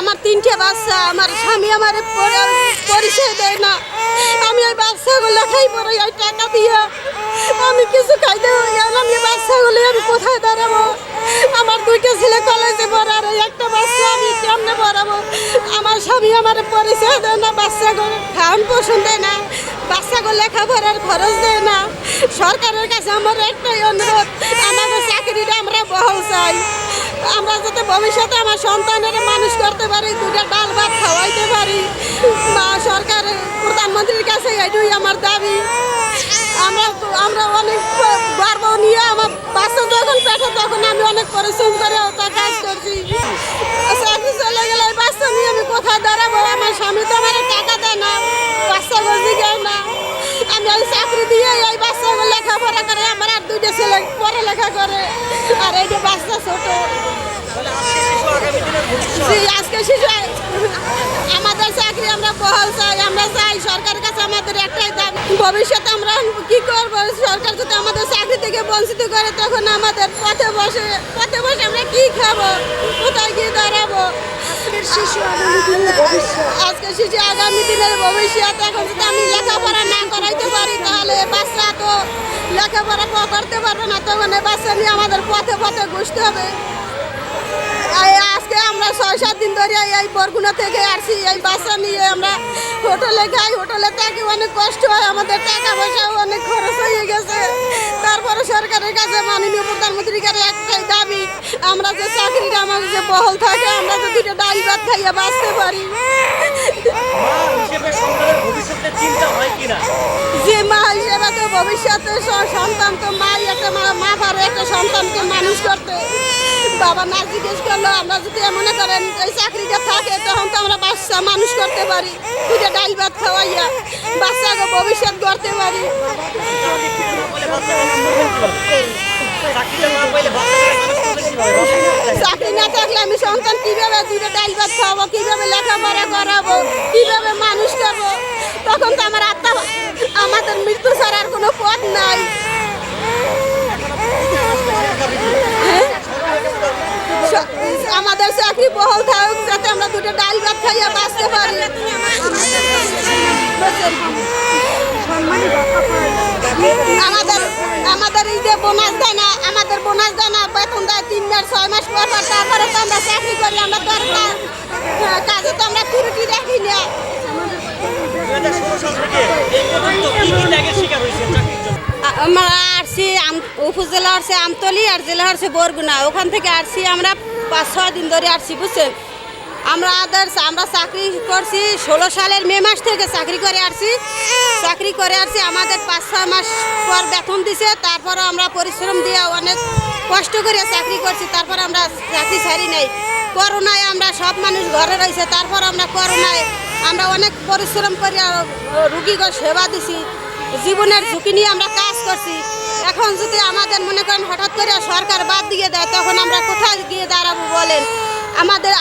আমার তিনটে বাচ্চা, আমার স্বামী আমার পরিচয় দেয় না। আমি ওই বাচ্চাগুলো খাই পরে এই টাকা দিয়ে। আমি কিছু খাইতে আমি বাচ্চাগুলো আমি কোথায় দাঁড়াবো? আমার দুইটা ছেলে কলেজে পড়ার একটা বাচ্চা আমি কেমনে পড়াবো? আমার স্বামী আমার পরিচয় দেয় না, বাচ্চাগুলো খাওয়ান পোষণ দেয় না, বাচ্চাগুলো লেখাপড়ার খরচ দেয় না। সরকারের কাছে আমার একটাই অনুরোধ, আমাদের চাকরিটা আমরা বহাল চাই। আমরা যাতে ভবিষ্যতে আমার সন্তানের মানুষ করতে পারি দুটা ডাল ভাত খাওয়াইতে পারি, বা সরকারের প্রধানমন্ত্রীর কাছে এটাই আমার দাবি। আমরা আমরা অনেক গর্ব নিয়ে, আমার বাচ্চা যখন পেটে, তখন আমি অনেক পরিশ্রম করে ওটা কাজ করছি। চাকরি চলে গেলে বাচ্চা নিয়ে আমি কোথায় দাঁড়াবো? আমার স্বামী তো আমার টাকা দেয় না, বাচ্চা গজি না। আমি ওই চাকরি দিয়ে এই বাচ্চাগুলো লেখাপড়া করে, আমার আর দুইটা ছেলে পড়ালেখা করে। আর এই যে বাচ্চা ছোট। জি আজকে শিশু আমাদের চাকরি আমরা বহাল চাই আমরা চাই সরকারের কাছে আমাদের একটাই দাবি। ভবিষ্যতে আমরা কি করব? সরকার যদি আমাদের চাকরি থেকে বঞ্চিত করে তখন আমাদের পথে বসে পথে বসে আমরা কি খাব? কোথায় গিয়ে দাঁড়াবো? শিশু আজকে শিশু আগামী দিনের ভবিষ্যৎ। এখন যদি আমি লেখাপড়া না করাইতে পারি তাহলে বাচ্চা তো লেখাপড়া পারবে না তখন এই বাচ্চা নিয়ে আমাদের পথে পথে ঘুষতে হবে। এই আজকে আমরা ছয় সাত দিন ধরে এই বরগুনা থেকে আসছি এই বাচ্চা নিয়ে আমরা হোটেলে খাই হোটেলে থাকি অনেক কষ্ট হয় আমাদের টাকা পয়সাও অনেক খরচ হয়ে গেছে। তারপরে সরকারের কাছে মাননীয় প্রধানমন্ত্রীর কাছে একটাই দাবি আমরা যে চাকরিটা আমাদের যে বহল থাকে আমরা যদি ডাল ভাত খাইয়ে বাঁচতে পারি। যে মা হিসেবে তো ভবিষ্যতে সন্তান তো পারে একটা সন্তানকে মানুষ করতে। বাবা না জিজ্ঞেস করল, আমরা যদি মনে করেন, এই চাকরিটা থাকে, তখন তো আমরা বাচ্চা মানুষ করতে পারি। দুটো ডাল ভাত খাওয়াইয়া বাচ্চাকে ভবিষ্যৎ করতে পারি? চাকরি না থাকলে আমি সন্তান কীভাবে দুটো ডাল ভাত খাওয়াবো, কীভাবে লেখাপড়া করাবো, কীভাবে মানুষ করব? তখন তো আমার আত্মা আমাদের মৃত্যু ছাড়া আর কোনো পথ নাই। আমাদের চাকরি বহল থাকুক যাতে আমরা দুটো ডাল ভাত খাইয়া বাঁচতে পারি। আমাদের আমাদের এই যে বোনাস দেয় না আমাদের বোনাস দেয় না বেতন দেয় তিন মাস ছয় মাস পর পর তারপরে তো আমরা চাকরি করি আমরা তো আর হ্যাঁ, কাজে তো আমরা ত্রুটি রাখি না। 2016 সাল থেকে এই পর্যন্ত কি কি ত্যাগের শিকার হয়েছে চাকরির জন্য? আমরা আসছি উপজেলা আসছে আমতলি আর জেলা আসছে বরগুনা। ওখান থেকে আসছি আমরা পাঁচ, ছয় দিন ধরে আসছি, বুঝছেন? আমরা আদার্স আমরা চাকরি করছি, ষোলো সালের মে মাস থেকে চাকরি করে আসছি। চাকরি করে আসছি, আমাদের পাঁচ, ছয় মাস পর বেতন দিছে তারপরে আমরা পরিশ্রম দিয়ে অনেক কষ্ট করে চাকরি করছি, তারপর আমরা চাকরি ছাড়ি নাই। করোনায় আমরা সব মানুষ ঘরে রয়েছে, তারপর আমরা করোনায় আমরা অনেক পরিশ্রম করে রুগীকে সেবা দিছি। জীবনের ঝুঁকি নিয়ে আমরা কাজ করছি। এখন যদি আমাদের মনে করেন হঠাৎ করে সরকার বাদ দিয়ে দেয়, তখন আমরা কোথায় গিয়ে দাঁড়াবো বলেন? আমাদের